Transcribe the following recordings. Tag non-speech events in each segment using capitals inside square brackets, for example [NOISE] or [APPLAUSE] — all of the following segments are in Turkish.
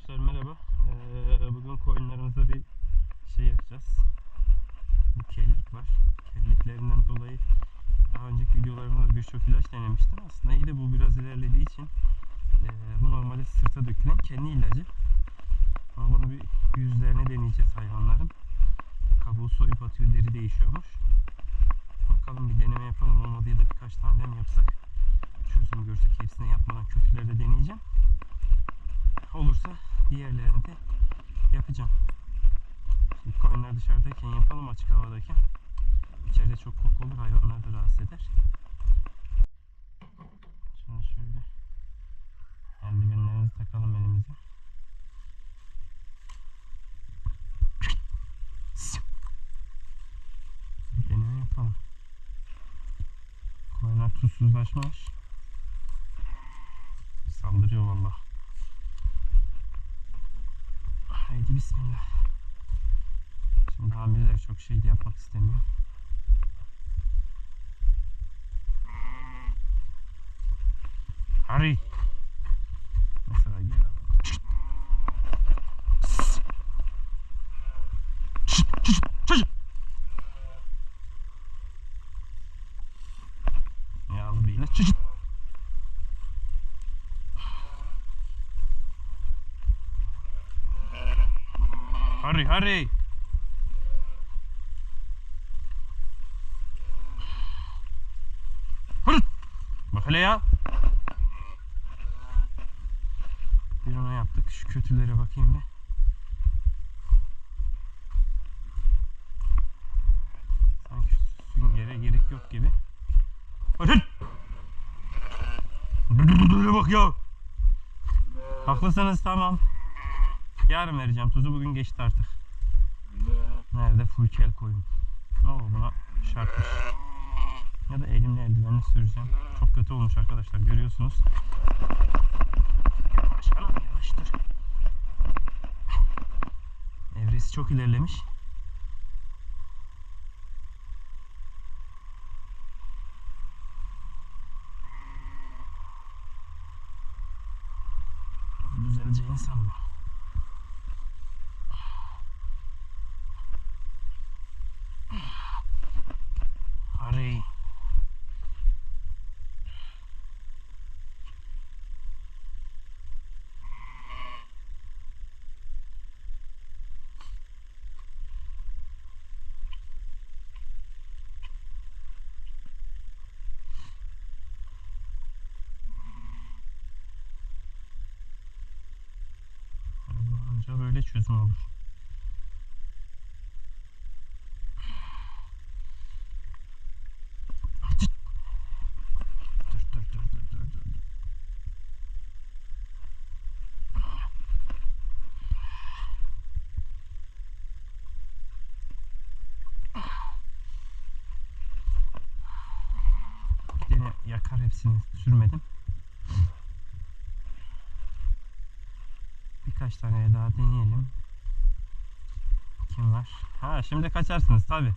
Arkadaşlar merhaba. Ee, bugün koyunlarımıza bir şey yapacağız. Bu kellik var. Kelliklerinden dolayı daha önceki videolarımda da birçok ilaç denemiştim. Aslında iyi de bu biraz ilerlediği için ee, bu normalde sırta dökülen kendi ilacı. Ama bunu bir yüzlerine deneyeceğiz hayvanların. Kabuğu soyup atıyor, deri değişiyormuş. Bakalım bir deneme yapalım. Olmadı ya da birkaç tane mi yapsak? Çözüm görsek hepsini yapmadan kötüleri de deneyeceğim olursa diğerlerini de yapacağım. Şimdi koyunlar dışarıdayken yapalım açık havadayken. İçeride çok koku olur hayvanlar da rahatsız eder. Şimdi şöyle eldivenlerimizi takalım elimize. Deneme yapalım. Koyunlar tuzsuzlaşmış. Saldırıyor vallahi. Bismillah. Şimdi hamileler çok şey de yapmak istemiyor. Hurry. Hurry, hurry. Hırıt. Bak hele ya. Bir ona yaptık. Şu kötülere bakayım bir. Sanki süngere gerek yok gibi. Hırıt. Böyle bak ya. Haklısınız tamam. Yarın vereceğim. Tuzu bugün geçti artık. Nerede full kel koyun. Oo buna şartmış. Ya da elimle eldivenle süreceğim. Çok kötü olmuş arkadaşlar görüyorsunuz. Yavaş anam yavaş dur. Evresi çok ilerlemiş. Düzeleceğini sanmıyorum. Hurry. Anca böyle çözüm olur. Dur dur dur dur dur dur. dur. Gene yakar hepsini sürmedim. Birkaç tane daha deneyelim. Kim var? Ha şimdi kaçarsınız tabi.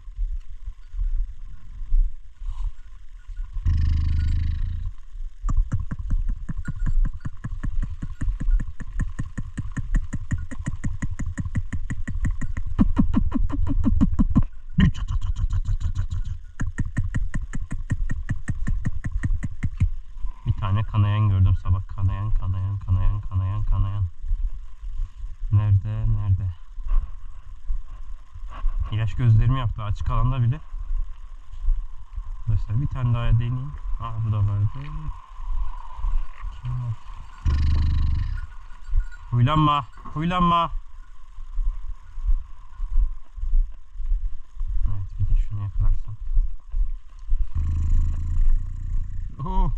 Bir tane kanayan gördüm sabah. Kanayan, kanayan, kanayan, kanayan, kanayan. Nerede, nerede? İlaç gözlerimi yaptı açık alanda bile. Arkadaşlar bir tane daha deneyeyim. Ah bu da vardı. Huylanma, huylanma. Evet bir de şunu yakalarsam. Oh.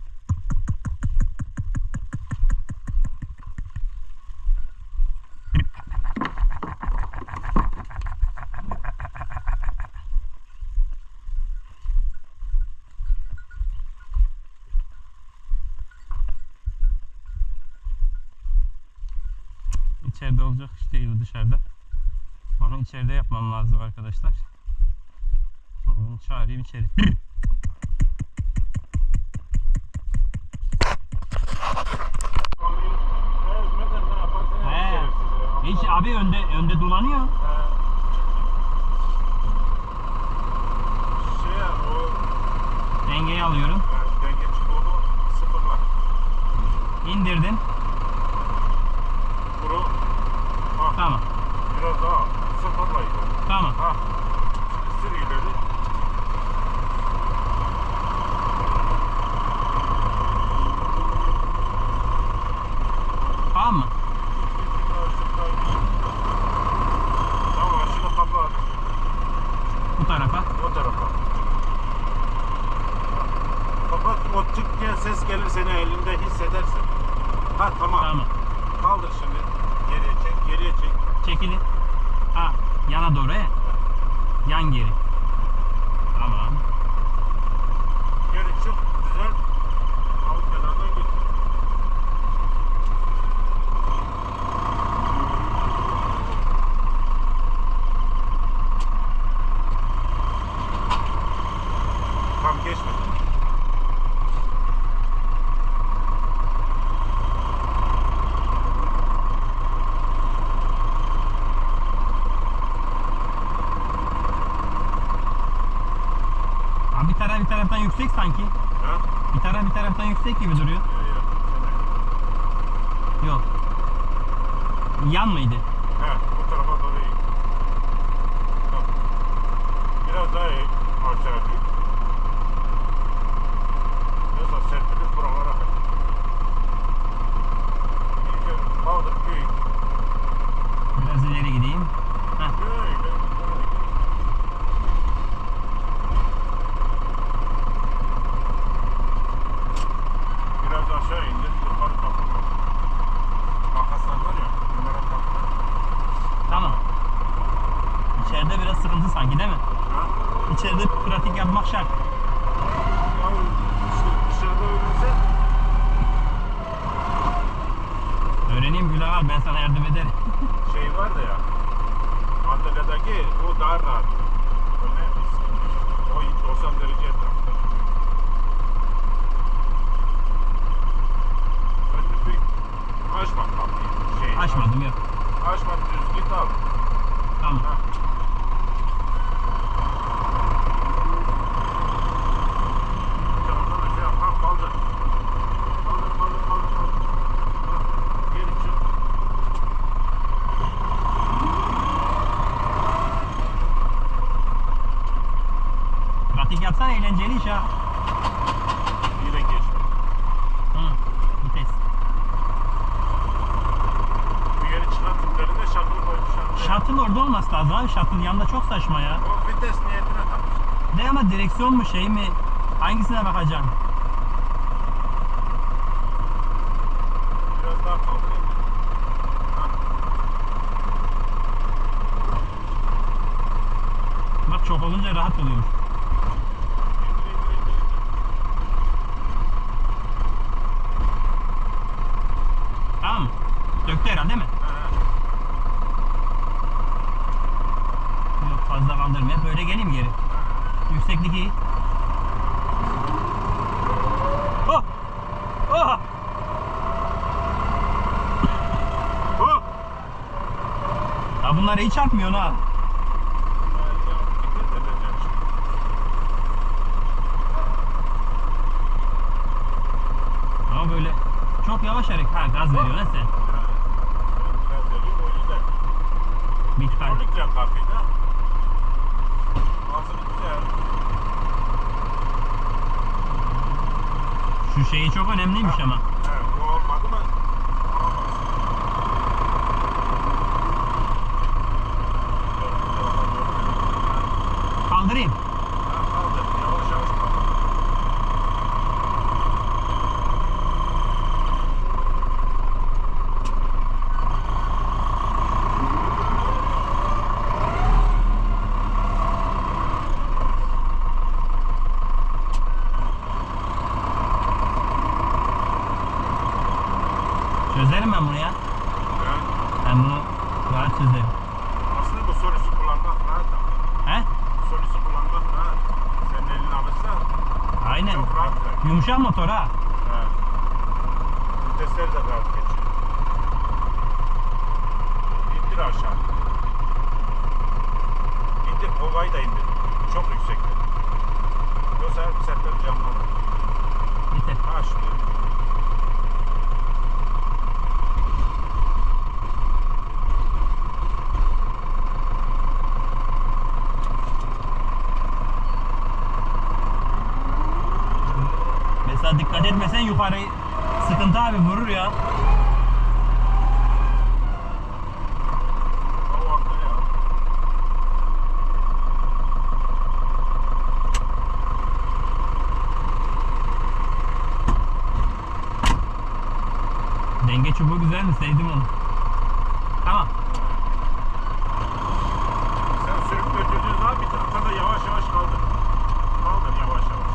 İçeride olacak iş değil bu dışarıda. Onu içeride yapmam lazım arkadaşlar. Şimdi bunu çağırayım içeri. He. Hiç abi önde önde dolanıyor. Ee, Şey o Dengeyi alıyorum. e, denge çubuğunu sıfırla. İndirdin. Kuru. Ha, Tamam. biraz daha sıfırla ileri. Tamam. Ha. Şimdi sür ileri. Tamam mı? Tamam şimdi kapat. Bu tarafa. O tarafa. Kapat o tık diye ses gelir seni elinde hissedersin. Ha tamam. Tamam. Kaldır şimdi. Geriye çek, geriye çek. Çekilin. Ha yana doğru he. Yan geri. Tamam. Geri çık, düzel. Al kenardan git. Tam geçme. Abi bir taraf bir taraftan yüksek sanki. Ha? Bir taraf bir taraftan yüksek gibi duruyor. Yok. Yan mıydı? He, bu tarafa doğru eğil. Tamam. Biraz daha eğil. Aşağı eğil. Biraz daha serpilip buralara hadi. İyice kaldır, büyük. Biraz ileri gideyim. Heh. Böyle. Biraz aşağı indir, yukarı takılma. Makaslar var ya, bunlara takılma. Tamam. İçeride biraz sıkıntı sanki değil mi? Ha? İçeride pratik yapmak şart. Ya işte dışarıda öyleyse Öğreneyim Gülay abi ben sana yardım ederim. şey var da ya Antalya'daki o daha rahat. O ne? O 90 derece etrafta. Önünü bir açma kapıyı. Şey, Açmadım yok. Açma düz git al. Tamam. Ha. Bir taraftan aşağı ha kaldır. Kaldır kaldır kaldır kaldır. Ha, Geri çık. Pratik yapsan eğlenceli iş ha. Yine geçme. Hı. Vites. Bu yeni çıkan tüplerinde şakıl koymuşlar. Shuttle orada olması lazım abi. Shuttle yanında çok saçma ya. O vites niyetine takmış. Ne ama direksiyon mu şey mi? Hangisine bakacağım? Biraz daha kaldırayım. Ha, Bak çok olunca rahat oluyormuş. indir, indir, indir, indir. Tamam mı? Döktü herhalde değil mi? Ha, ha. Yok fazla kaldırmaya. Böyle geleyim geri. Yükseklik iyi. Oh! Oh! Oh! Ya bunlar iyi çarpmıyor ha. Ya, ya, dikkat edeceğim şimdi. Ama böyle çok yavaş hareket. Ha gaz veriyor lan sen. Ha, tane. Kronikle kapıyı da. Ağzını güzel. Şu şeyi çok önemliymiş ama. ben buraya. Evet. Ben bunu rahat çözerim. Aslında bu solüsü kullanmak rahat ama. He? Solüsü kullanmak rahat. Senin elini alırsa Aynen. çok rahat yani. Yumuşak motor ha. Evet. Vitesler de rahat geçiyor. İndir aşağı. İndir kovayı da indir. Çok yüksekte. Yoksa sertler camlanır. Yeter. Ha şimdi. mi? Sevdim onu. Tamam. Sen sürüp götürdüğün zaman bir taraftan da yavaş yavaş kaldır. Kaldır yavaş yavaş.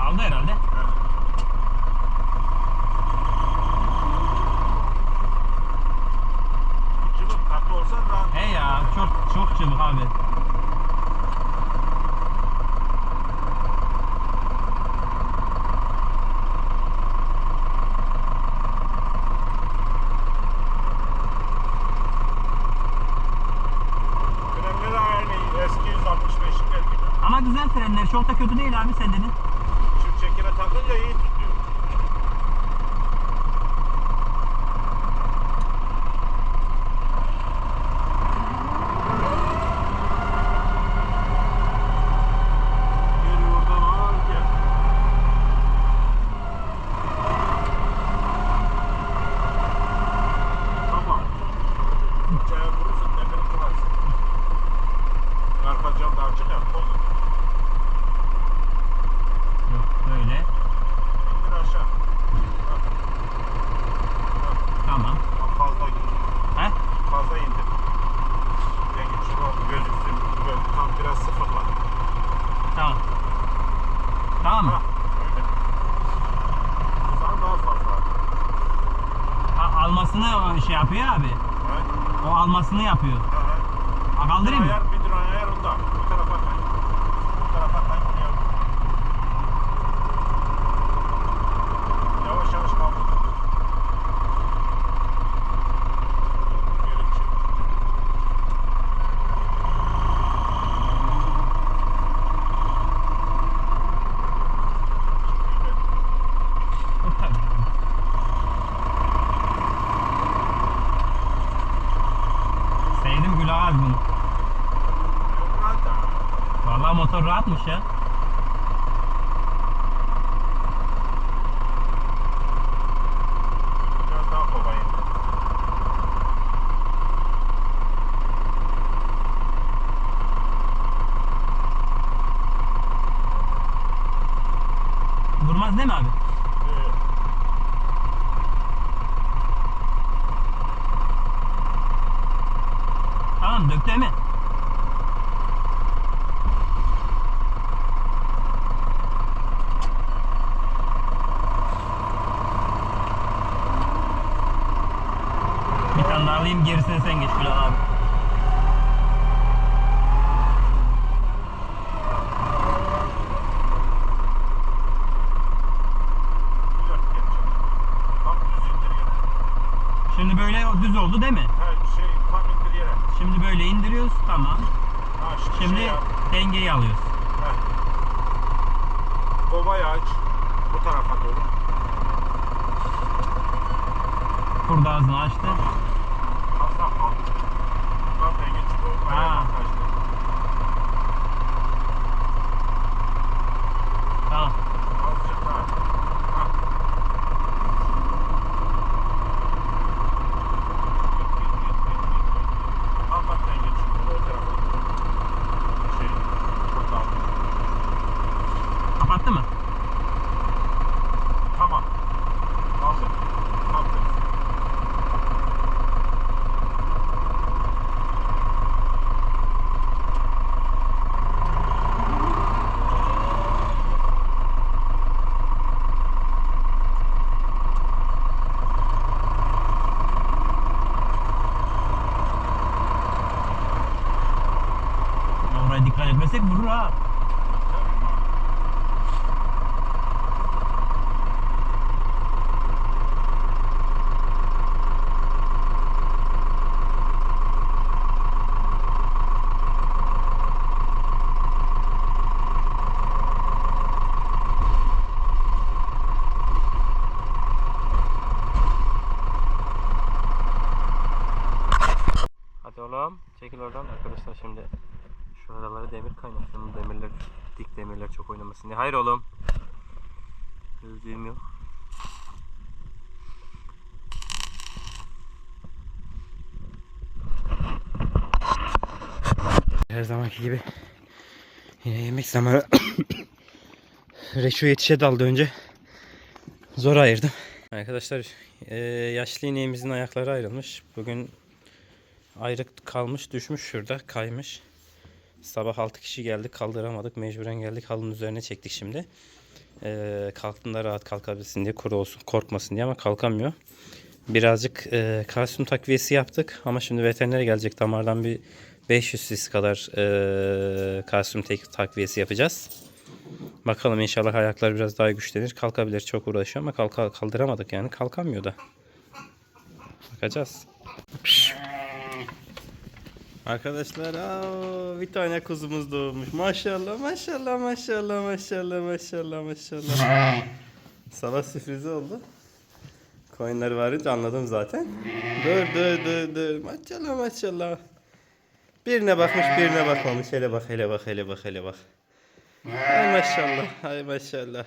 Aldı herhalde. Evet. Cıvık tatlı olsa rahat. He ya çok çok cıvık abi. çolta kötü değil abi sedenin. aynısını yapıyor. Buradan değil abi? Evet. Tamam dökleme. Bir tane daha alayım gerisine sen geç. Falan. Bozu değil mi? Evet şey tam indir. Şimdi böyle indiriyoruz tamam. Ha, şey şimdi şimdi şey dengeyi alıyoruz. Evet. Kovayı aç. Bu tarafa doğru. Kurdağızını açtı. Tamam. şimdi şu aralara demir kaynak. Demirler, dik demirler çok oynamasın diye. Hayır oğlum. Gözlüğüm yok. Her zamanki gibi yine yemek zamanı [COUGHS] Reşo yetişe daldı önce. Zor ayırdım. Arkadaşlar e, yaşlı ineğimizin ayakları ayrılmış. Bugün ayrık kalmış düşmüş şurada kaymış. Sabah 6 kişi geldik kaldıramadık mecburen geldik halının üzerine çektik şimdi. Eee kalktığında rahat kalkabilsin diye kuru olsun korkmasın diye ama kalkamıyor. Birazcık eee kalsiyum takviyesi yaptık ama şimdi veterinere gelecek damardan bir 500 cc kadar eee kalsiyum takviyesi yapacağız. Bakalım inşallah ayaklar biraz daha güçlenir. Kalkabilir çok uğraşıyor ama kalka, kaldıramadık yani kalkamıyor da. Bakacağız. Arkadaşlar aa, bir tane kuzumuz doğmuş. Maşallah maşallah maşallah maşallah maşallah maşallah. [LAUGHS] Sabah sürprizi oldu. Coinleri varınca anladım zaten. Dur dur dur dur. Maşallah maşallah. Birine bakmış birine bakmamış. Hele bak hele bak hele bak hele bak. Ay maşallah. Ay maşallah.